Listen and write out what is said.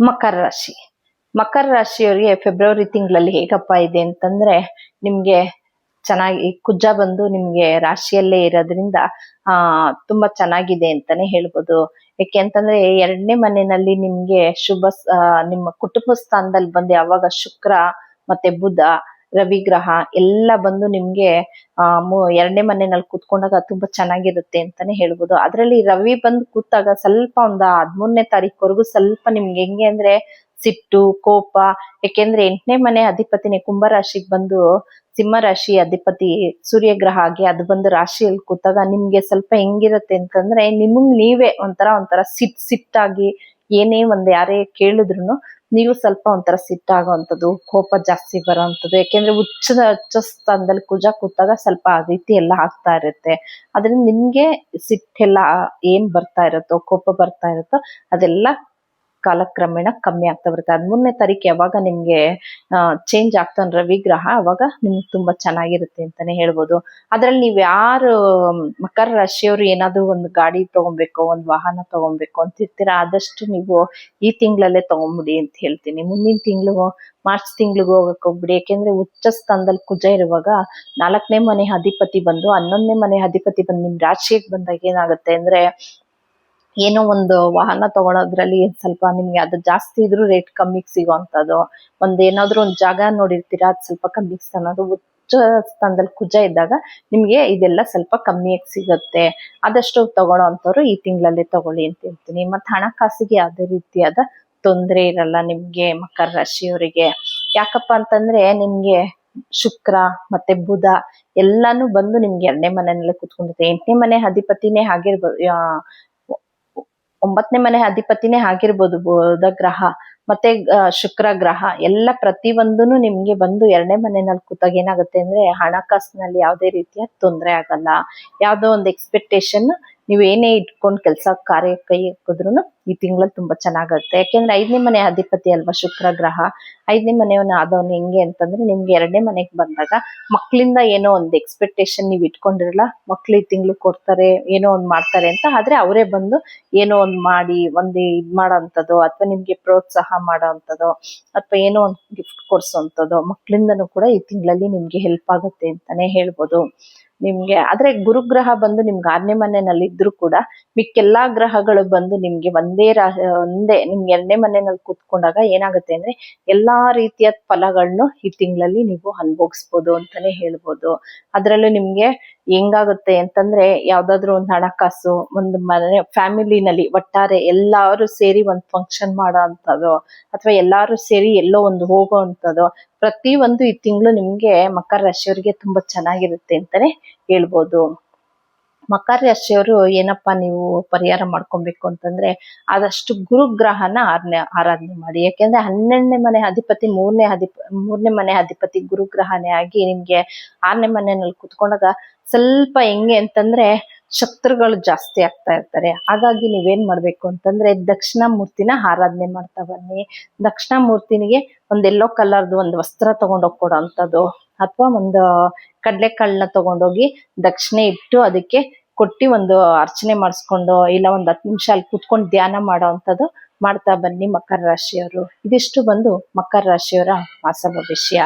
ಮಕರ ರಾಶಿ. ಮಕರ ರಾಶಿಯವರಿಗೆ ಫೆಬ್ರವರಿ ತಿಂಗಳಲ್ಲಿ ಹೇಗಪ್ಪ ಇದೆ ಅಂತಂದ್ರೆ, ನಿಮ್ಗೆ ಚೆನ್ನಾಗಿ ಕುಜ್ಜ ಬಂದು ನಿಮ್ಗೆ ರಾಶಿಯಲ್ಲೇ ಇರೋದ್ರಿಂದ, ಆ, ತುಂಬಾ ಚೆನ್ನಾಗಿದೆ ಅಂತಾನೆ ಹೇಳ್ಬೋದು. ಯಾಕೆ ಅಂತಂದ್ರೆ, ಎರಡನೇ ಮನೆಯಲ್ಲಿ ನಿಮ್ಗೆ ಶುಭ ನಿಮ್ಮ ಕುಟುಂಬ ಸ್ಥಾನದಲ್ಲಿ ಬಂದು ಯಾವಾಗ ಶುಕ್ರ ಮತ್ತೆ ಬುಧ ರವಿ ಗ್ರಹ ಎಲ್ಲ ಬಂದು ನಿಮ್ಗೆ, ಆ ಎರಡನೇ ಮನೆಯಲ್ಲಿ ಕೂತ್ಕೊಂಡಾಗ ತುಂಬಾ ಚೆನ್ನಾಗಿರುತ್ತೆ ಅಂತಾನೆ ಹೇಳ್ಬೋದು. ಅದ್ರಲ್ಲಿ ರವಿ ಬಂದು ಕೂತಾಗ ಸ್ವಲ್ಪ ಒಂದ್ ಹದ್ಮೂರನೇ ತಾರೀಕುವರೆಗೂ ಸ್ವಲ್ಪ ನಿಮ್ಗೆ ಹೆಂಗೆ ಅಂದ್ರೆ ಸಿಟ್ಟು, ಕೋಪ ಯಾಕೆಂದ್ರೆ ಎಂಟನೇ ಮನೆ ಅಧಿಪತಿನೇ ಕುಂಭ ರಾಶಿಗೆ ಬಂದು ಸಿಂಹ ರಾಶಿ ಅಧಿಪತಿ ಸೂರ್ಯ ಗ್ರಹ ಆಗಿ ಅದು ಬಂದು ರಾಶಿಯಲ್ಲಿ ಕೂತಾಗ ನಿಮ್ಗೆ ಸ್ವಲ್ಪ ಹೆಂಗಿರುತ್ತೆ ಅಂತಂದ್ರೆ ನಿಮಗ್ ನೀವೇ ಒಂಥರ ಒಂಥರ ಸಿಟ್, ಸಿಟ್ಟಾಗಿ ಏನೇ ಒಂದ್ ಯಾರೇ ಕೇಳಿದ್ರು ನೀವು ಸ್ವಲ್ಪ ಒಂಥರ ಸಿಟ್ಟಾಗುವಂಥದ್ದು ಕೋಪ ಜಾಸ್ತಿ ಬರೋವಂಥದ್ದು ಯಾಕೆಂದ್ರೆ ಹುಚ್ಚದ ಉಚ್ಚ ಸ್ಥಾನದಲ್ಲಿ ಕುಜ ಕೂತಾಗ ಸ್ವಲ್ಪ ಆ ರೀತಿ ಎಲ್ಲ ಆಗ್ತಾ ಇರುತ್ತೆ. ಅದರಿಂದ ನಿಮ್ಗೆ ಸಿಟ್ಟೆಲ್ಲ ಏನ್ ಬರ್ತಾ ಇರುತ್ತೋ, ಕೋಪ ಬರ್ತಾ ಇರುತ್ತೋ ಅದೆಲ್ಲ ಕಾಲಕ್ರಮೇಣ ಕಮ್ಮಿ ಆಗ್ತಾ ಬರುತ್ತೆ. ಹದಿಮೂರನೇ ತಾರೀಕು ಯಾವಾಗ ನಿಮ್ಗೆ ಚೇಂಜ್ ಆಗ್ತಾನೆ ರವಿ ಗ್ರಹ ಅವಾಗ ನಿಮ್ಗೆ ತುಂಬಾ ಚೆನ್ನಾಗಿರುತ್ತೆ ಅಂತಾನೆ ಹೇಳ್ಬೋದು. ಅದ್ರಲ್ಲಿ ನೀವ್ ಯಾರು, ಮಕರ ರಾಶಿಯವರು ಏನಾದ್ರು ಒಂದು ಗಾಡಿ ತಗೊಬೇಕು, ಒಂದು ವಾಹನ ತಗೊಬೇಕು ಅಂತಿರ್ತೀರಾ? ಆದಷ್ಟು ನೀವು ಈ ತಿಂಗಳಲ್ಲೇ ತಗೊಂಬಿಡಿ ಅಂತ ಹೇಳ್ತೀನಿ. ಮುಂದಿನ ತಿಂಗಳು ಮಾರ್ಚ್ ತಿಂಗಳಿಗೆ ಹೋಗಕ್ ಹೋಗ್ಬಿಡಿ ಯಾಕೆಂದ್ರೆ ಉಚ್ಚ ಸ್ಥಾನದಲ್ಲಿ ಕುಜ ಇರುವಾಗ ನಾಲ್ಕನೇ ಮನೆ ಅಧಿಪತಿ ಬಂದು, ಹನ್ನೊಂದನೇ ಮನೆ ಅಧಿಪತಿ ಬಂದು ನಿಮ್ ರಾಶಿಗೆ ಬಂದಾಗ ಏನಾಗುತ್ತೆ ಅಂದ್ರೆ ಏನೋ ಒಂದು ವಾಹನ ತಗೊಳೋದ್ರಲ್ಲಿ ಸ್ವಲ್ಪ ನಿಮ್ಗೆ ಅದು ಜಾಸ್ತಿ ಇದ್ರೂ ರೇಟ್ ಕಮ್ಮಿಗೆ ಸಿಗೋವಂಥದ್ದು ಒಂದ್ ಏನಾದ್ರು ಒಂದ್ ಜಾಗ ನೋಡಿರ್ತೀರಾ, ಅದ್ ಸ್ವಲ್ಪ ಕಮ್ಮಿಗೆ ಅನ್ನೋದು ಉಚ್ಚ ಸ್ಥಾನದಲ್ಲಿ ಕುಜ ಇದ್ದಾಗ ನಿಮ್ಗೆ ಇದೆಲ್ಲ ಸ್ವಲ್ಪ ಕಮ್ಮಿಯಾಗಿ ಸಿಗುತ್ತೆ. ಆದಷ್ಟು ತಗೊಳ್ಳೋ ಅಂಥವ್ರು ಈ ತಿಂಗಳಲ್ಲಿ ತಗೊಳ್ಳಿ ಅಂತ ಹೇಳ್ತೀನಿ. ಮತ್ತೆ ಹಣಕಾಸಿಗೆ ಯಾವುದೇ ರೀತಿಯಾದ ತೊಂದರೆ ಇರಲ್ಲ ನಿಮ್ಗೆ ಮಕರ ರಾಶಿಯವರಿಗೆ. ಯಾಕಪ್ಪ ಅಂತಂದ್ರೆ ನಿಮ್ಗೆ ಶುಕ್ರ ಮತ್ತೆ ಬುಧ ಎಲ್ಲಾನು ಬಂದು ನಿಮ್ಗೆ ಎರಡನೇ ಮನೆಯಲ್ಲೇ ಕುತ್ಕೊಂಡಿದೆ. ಎಂಟನೇ ಮನೆ ಅಧಿಪತಿನೇ ಆಗಿರ್ಬೋದು ಒಂಬತ್ತನೇ ಮನೆ ಅಧಿಪತಿನೇ ಆಗಿರ್ಬೋದು ಬುಧ ಗ್ರಹ, ಮತ್ತೆ ಶುಕ್ರ ಗ್ರಹ, ಎಲ್ಲ ಪ್ರತಿಯೊಂದೂ ನಿಮ್ಗೆ ಬಂದು ಎರಡನೇ ಮನೆಯಲ್ಲಿ ಕೂತಾಗ ಏನಾಗುತ್ತೆ ಅಂದ್ರೆ ಹಣಕಾಸಿನಲ್ಲಿ ಯಾವುದೇ ರೀತಿಯ ತೊಂದರೆ ಆಗಲ್ಲ. ಯಾವುದೋ ಒಂದು ಎಕ್ಸ್ಪೆಕ್ಟೇಷನ್ ನೀವ್ ಏನೇ ಇಟ್ಕೊಂಡ್ ಕೆಲಸ ಕಾರ್ಯ ಕೈ ಹಾಕಿದ್ರು ಈ ತಿಂಗಳಲ್ಲಿ ತುಂಬಾ ಚೆನ್ನಾಗತ್ತೆ. ಯಾಕೆಂದ್ರೆ ಐದನೇ ಮನೆ ಅಧಿಪತಿ ಅಲ್ವಾ ಶುಕ್ರ ಗ್ರಹ, ಐದನೇ ಮನೆಯವನ್ನ ಆದವನು ಹೆಂಗೆ ಅಂತಂದ್ರೆ ನಿಮ್ಗೆ ಎರಡನೇ ಮನೆಗೆ ಬಂದಾಗ ಮಕ್ಕಳಿಂದ ಏನೋ ಒಂದು ಎಕ್ಸ್ಪೆಕ್ಟೇಷನ್ ನೀವ್ ಇಟ್ಕೊಂಡಿರಲ್ಲ, ಮಕ್ಳು ಈ ತಿಂಗಳು ಕೊಡ್ತಾರೆ, ಏನೋ ಒಂದ್ ಮಾಡ್ತಾರೆ ಅಂತ, ಆದ್ರೆ ಅವರೇ ಬಂದು ಏನೋ ಒಂದ್ ಮಾಡಿ, ಒಂದ್ ಇದ್ ಮಾಡೋಂಥದ್ದು ಅಥವಾ ನಿಮ್ಗೆ ಪ್ರೋತ್ಸಾಹ ಮಾಡೋವಂಥದ್ದು ಅಥವಾ ಏನೋ ಒಂದ್ ಗಿಫ್ಟ್ ಕೊಡ್ಸೋಂಥದ್ದು ಮಕ್ಳಿಂದನೂ ಕೂಡ ಈ ತಿಂಗಳಲ್ಲಿ ನಿಮ್ಗೆ ಹೆಲ್ಪ್ ಆಗುತ್ತೆ ಅಂತಾನೆ ಹೇಳ್ಬೋದು. ನಿಮ್ಗೆ, ಆದ್ರೆ ಗುರುಗ್ರಹ ಬಂದು ನಿಮ್ಗೆ ಆರನೇ ಮನೆಯಲ್ಲಿ ಇದ್ರು ಕೂಡ ಮಿಕ್ಕೆಲ್ಲಾ ಗ್ರಹಗಳು ಬಂದು ನಿಮ್ಗೆ ಒಂದೇ ರಾ, ಒಂದೇ, ನಿಮ್ಗೆ ಎರಡನೇ ಮನೆಯಲ್ಲಿ ಕೂತ್ಕೊಂಡಾಗ ಏನಾಗುತ್ತೆ ಅಂದ್ರೆ ಎಲ್ಲಾ ರೀತಿಯ ಫಲಗಳನ್ನು ಈ ತಿಂಗಳಲ್ಲಿ ನೀವು ಅನುಭವಿಸಬಹುದು ಅಂತಾನೆ ಹೇಳ್ಬೋದು. ಅದ್ರಲ್ಲೂ ನಿಮ್ಗೆ ಹೆಂಗಾಗುತ್ತೆ ಅಂತಂದ್ರೆ ಯಾವ್ದಾದ್ರು ಒಂದು ಹಣಕಾಸು, ಒಂದು ಮನೆ, ಫ್ಯಾಮಿಲಿನಲ್ಲಿ ಒಟ್ಟಾರೆ ಎಲ್ಲಾರು ಸೇರಿ ಒಂದ್ ಫಂಕ್ಷನ್ ಮಾಡೋ ಅಂಥದ್ದು ಅಥವಾ ಎಲ್ಲಾರು ಸೇರಿ ಎಲ್ಲೋ ಒಂದು ಹೋಗೋ ಅಂಥದ್ದು ಪ್ರತಿ ಒಂದು ಈ ತಿಂಗಳು ನಿಮ್ಗೆ ಮಕರ ರಾಶಿಯವರಿಗೆ ತುಂಬಾ ಚೆನ್ನಾಗಿರುತ್ತೆ ಅಂತಾನೆ ಹೇಳ್ಬೋದು. ಮಕರ ರಾಶಿಯವರು ಏನಪ್ಪಾ ನೀವು ಪರಿಹಾರ ಮಾಡ್ಕೊಬೇಕು ಅಂತಂದ್ರೆ ಆದಷ್ಟು ಗುರುಗ್ರಹನ ಆರನೇ, ಆರಾಧನೆ ಮಾಡಿ. ಯಾಕೆಂದ್ರೆ ಹನ್ನೆರಡನೇ ಮನೆ ಅಧಿಪತಿ ಮೂರನೇ ಅಧಿಪ, ಮೂರನೇ ಮನೆ ಅಧಿಪತಿ ಗುರುಗ್ರಹನೇ ಆಗಿ ನಿಮ್ಗೆ ಆರನೇ ಮನೆಯಲ್ಲಿ ಕುತ್ಕೊಂಡಾಗ ಸ್ವಲ್ಪ ಹೆಂಗೆ ಅಂತಂದ್ರೆ ಶತ್ರುಗಳು ಜಾಸ್ತಿ ಆಗ್ತಾ ಇರ್ತಾರೆ. ಹಾಗಾಗಿ ನೀವೇನ್ ಮಾಡ್ಬೇಕು ಅಂತಂದ್ರೆ ದಕ್ಷಿಣ ಮೂರ್ತಿನ ಆರಾಧನೆ ಮಾಡ್ತಾ ಬನ್ನಿ. ದಕ್ಷಿಣ ಮೂರ್ತಿನಿಗೆ ಒಂದ್ ಎಲ್ಲೋ ಕಲರ್ದು ಒಂದು ವಸ್ತ್ರ ತಗೊಂಡೋಗಿ ಕೊಡೋ ಅಂತದ್ದು ಅಥವಾ ಒಂದು ಕಡ್ಲೆಕಾಳನ್ನ ತಗೊಂಡೋಗಿ ದಕ್ಷಿಣೆ ಇಟ್ಟು ಅದಕ್ಕೆ ಕೊಟ್ಟಿ ಒಂದು ಅರ್ಚನೆ ಮಾಡಿಸ್ಕೊಂಡು ಇಲ್ಲ ಒಂದ್ ಹತ್ತು ನಿಮಿಷ ಅಲ್ಲಿ ಕುತ್ಕೊಂಡು ಧ್ಯಾನ ಮಾಡೋ ಅಂತದ್ದು ಮಾಡ್ತಾ ಬನ್ನಿ ಮಕರ ರಾಶಿಯವರು. ಇದಿಷ್ಟು ಬಂದು ಮಕರ ರಾಶಿಯವರ ಮಾಸ ಭವಿಷ್ಯ.